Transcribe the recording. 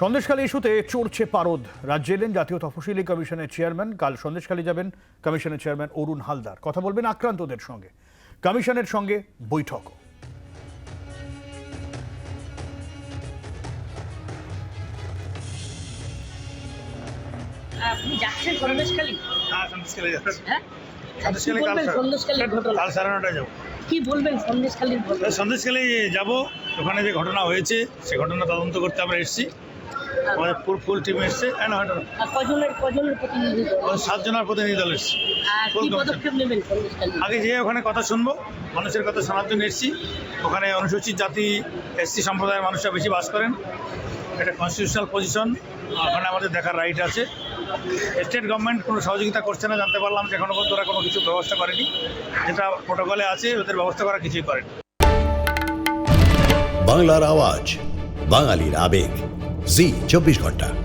সন্দেশখালী ইস্যুতে চড়ছে পারদ। রাজ্য এলেন জাতীয় তফসিলি কমিশনের চেয়ারম্যান। কাল সন্দেশখালী যাবেন কমিশনের চেয়ারম্যান অরুণ হালদার। কথা বলবেন আক্রান্তদের সঙ্গে। কমিশনের সঙ্গে বৈঠক আপনি যাচ্ছেন সন্দেশখালী? হ্যাঁ সন্দেশখালী যাচ্ছি। হ্যাঁ? সন্দেশখালী সন্দেশখালীর ঘটনা? কাল সাড়ে নটায় যাব। কি বলবেন সন্দেশখালীর ঘটনা? সন্দেশখালী যাব। ওখানে যে ঘটনা হয়েছে সে ঘটনা তদন্ত করতে আমরা এসেছি। আমাদের ফুল ফুল টিম এসছে সাতজনের প্রতিনিধি দল এসছে। আগে যেয়ে ওখানে কথা শুনব মানুষের কথা শোনার জন্য এসেছি। ওখানে অনুসূচিত জাতি এসসি সম্প্রদায়ের মানুষরা বেশি বাস করেন। এটা কনস্টিটিউশনাল পজিশন ওখানে আমাদের দেখার রাইট আছে। স্টেট গভর্নমেন্ট কোনো সহযোগিতা করছে না জানতে পারলাম যে এখনও পর্যন্ত ওরা কোনো কিছু ব্যবস্থা করেনি। যেটা প্রোটোকলে আছে ওদের ব্যবস্থা করা কিছুই করেনি। বাংলার আওয়াজ বাঙালির আবেগ। জি চব্বিশ ঘণ্টা।